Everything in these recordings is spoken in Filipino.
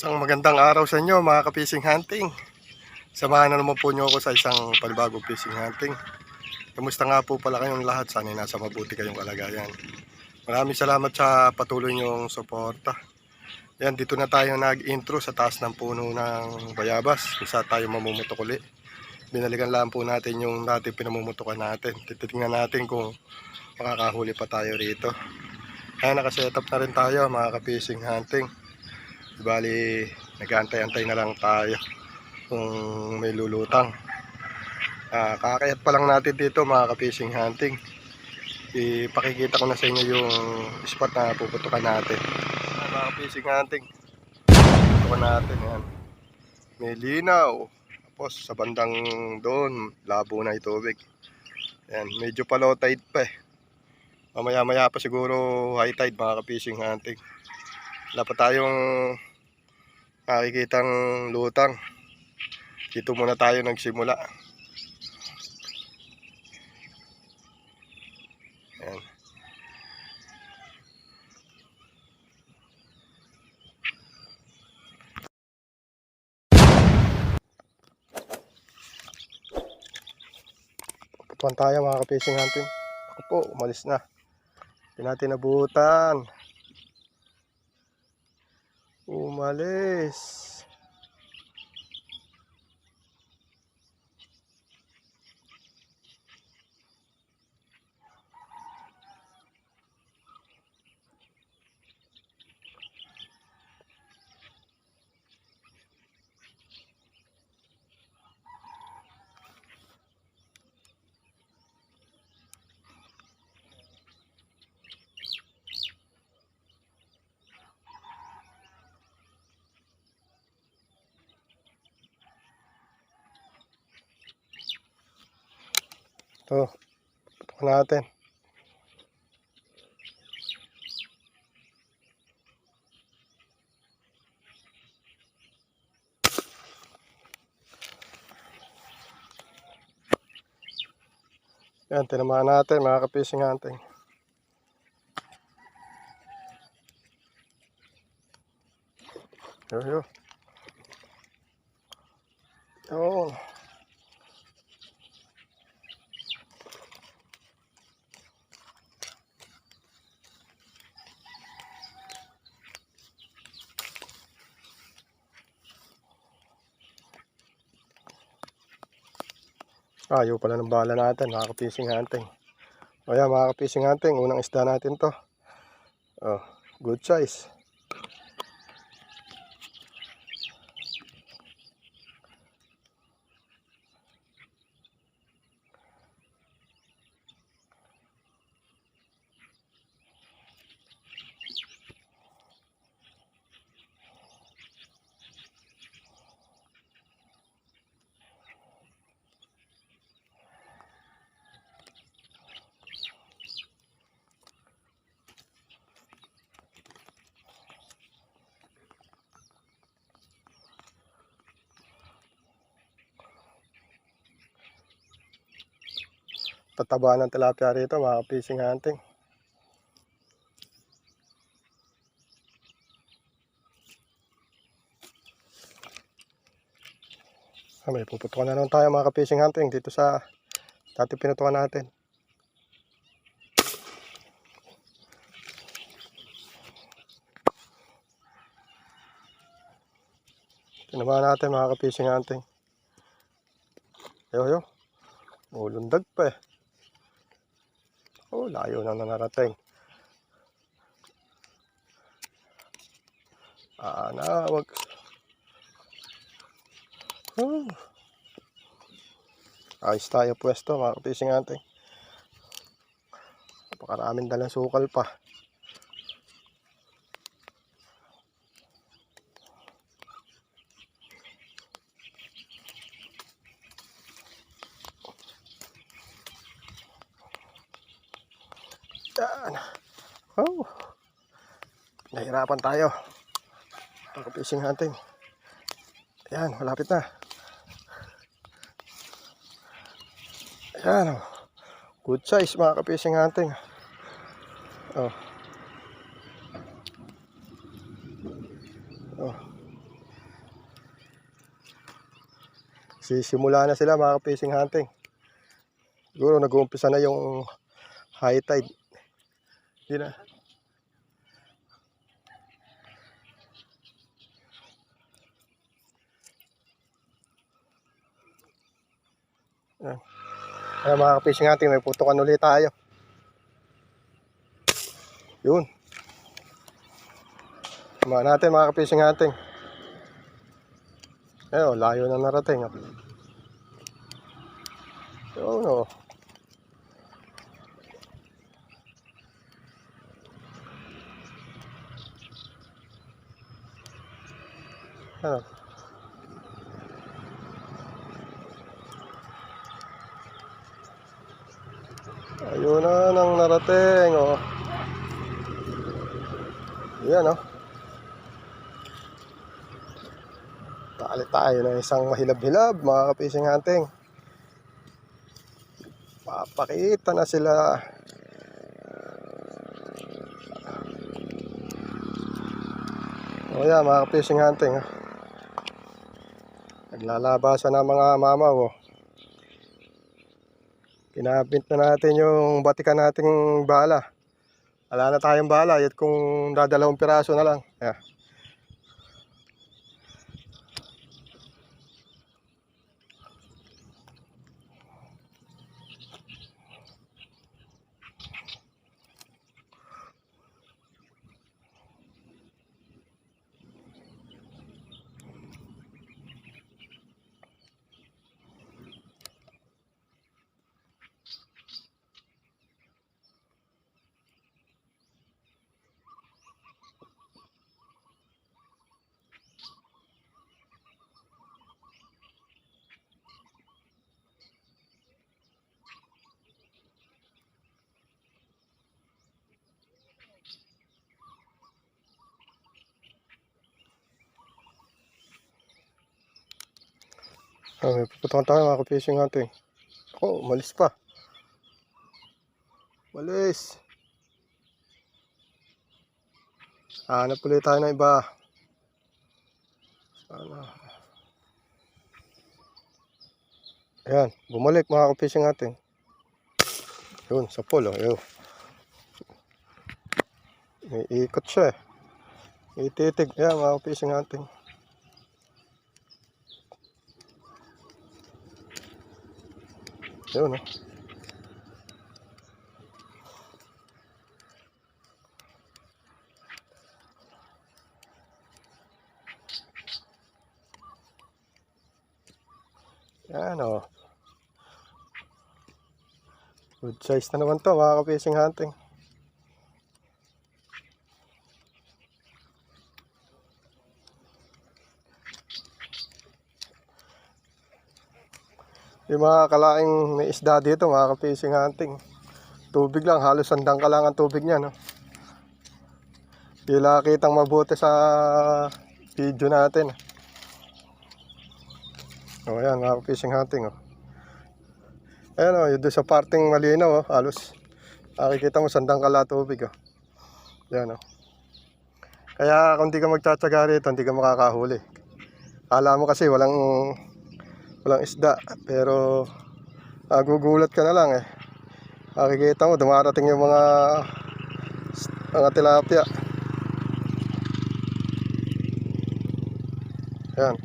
Isang magandang araw sa inyo mga ka-fishing hunting. Samahan na naman po niyo ako sa isang panibagong fishing hunting. Kamusta nga po pala kayong lahat? Sana nasa mabuti kayong kalagayan. Maraming salamat sa patuloy niyong suporta. Yan, dito na tayo nag-intro sa taas ng puno ng bayabas saan tayo mamumutok uli. Binalikan lang po natin yung dati pinamumutukan natin. Titingnan natin kung makakahuli pa tayo rito. Kaya nakasetup na rin tayo mga ka-fishing hunting. Bali, nag-aantay-antay na lang tayo kung may lulutang. Ah, kakayat pa lang natin dito mga ka-fishing hunting. Ipakikita ko na sa inyo yung spot na puputukan natin. Ah, mga ka-fishing hunting. Puputukan natin yan. May linaw. Tapos sa bandang doon, labo na yung tubig. Yan, medyo pa low tide pa eh. Mamaya maya pa siguro high tide mga ka-fishing hunting. Wala pa tayong makikitang lutang. Dito muna tayo nagsimula. Ayan. Tayo mga ka-fishing hunting. Ako po, umalis na. Hindi natin nabutan. Umalis. Ito. Putukan natin. Yan, tinamaan natin mga kapising hunting. Yo, yo. Yun. Ayaw pala ng bala natin, mga kapising hunting. O yan, mga kapising hunting, unang isda natin to. Oh, good size. Tataba ng tilapia rito, mga kapising hunting. Ah, may puputukan na naman tayo mga ka-fishing hunting dito sa dati pinutukan natin. Tinamaan natin mga ka-fishing hunting. Yo yo. Ulundag pa eh. Layo na na narating. Ah, na, wag. Oh. Ayos tayo pwesto mga kapising natin. Napakaraming dalang sukal pa. Yan. Wow. Oh. Nahirapan tayo. Pag-fishing hunting. Yan, malapit na. Yan. Oh. Good size mga ka-fishing hunting. Oh. Oh. Sisimula na sila mga ka-fishing hunting. Siguro nag-uumpisa na yung high tide. Hindi na. Ayan. Kaya mga fishing hunting, may putukan ulit tayo. Yun. Samahan natin mga fishing hunting. Ayun, layo na narating. ah. Yun o. Ano? Ayun na nang narating oh. Yan oh. Tali tayo ng isang mahilab-hilab mga kapising hunting. Papakita na sila. O yan mga kapising hunting. ah. Naglalabasan ng mga mamaw oh. Kinabit na natin yung batikan nating bala. Wala na tayong bala. Yat kung dadalawang piraso na lang. Yeah. Oh, may pupuntahan tayo mga ka-fishing hunting. Ako, umalis pa. Umalis. Hanap ulit tayo ng iba. Sana. Ayan, bumalik mga ka-fishing hunting. Yun, sa pool, oh. Yun. May ikot siya eh. Ititig. Ayan, mga ka-fishing hunting. Yun, oh. Yan, oh. Good size na naman to, mga ka-fishing hunting. Yung mga kalaing may isda dito, mga ka-fishing hunting. Tubig lang, halos sandang ka lang ang tubig niya, no? Hindi kitang mabuti sa video natin. O, yan, mga ka-fishing hunting, oh. Ayan, oh, yun doon sa parting malinaw, oh, halos. Nakikita mo, sandang kala tubig, oh. Yan, oh. Kaya kung di ka magtsatsaga rito, hindi ka makakahuli. Kala mo kasi walang walang isda pero nagugulat ka na lang eh. Makikita mo dumarating yung mga mga tilapia. Yan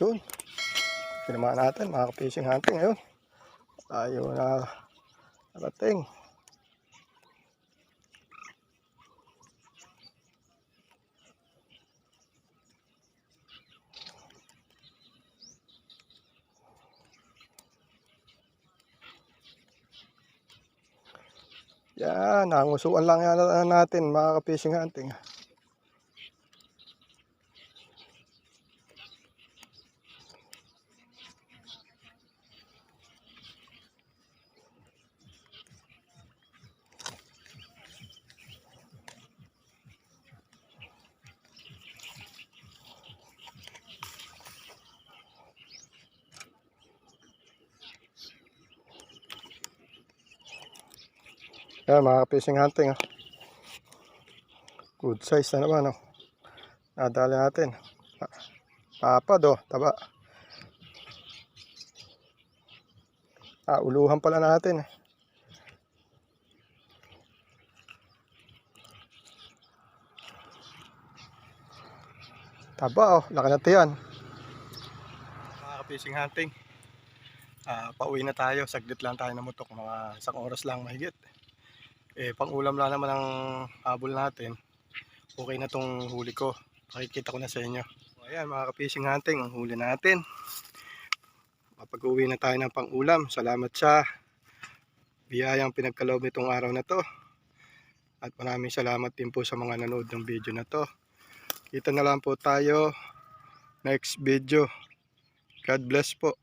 yun. Pinamaan natin mga fishing hunting ngayon tayo na narating Yan, nangusuan lang yan natin mga ka-fishing hunting. Yan, mga fishing hunting. ah. Good size na naman, oh. Nadali natin. Pa- Papad, oh. Taba. Ah, uluhan pala natin. Taba, oh. Laki na tiyan. Mga ka-fishing hunting. Ah, pauwi na tayo. Saglit lang tayo na mutok. Mga isang oras lang mahigit. Eh, pang ulam lang naman ang habol natin. Okay na tong huli ko. Pakikita ko na sa inyo. So, ayan mga ka-fishing hunting, ang huli natin. Mapag-uwi na tayo ng pang-ulam. Salamat sa biyayang pinagkaloob nitong araw na to. At maraming salamat din po sa mga nanood ng video na to. Kita na lang po tayo next video. God bless po.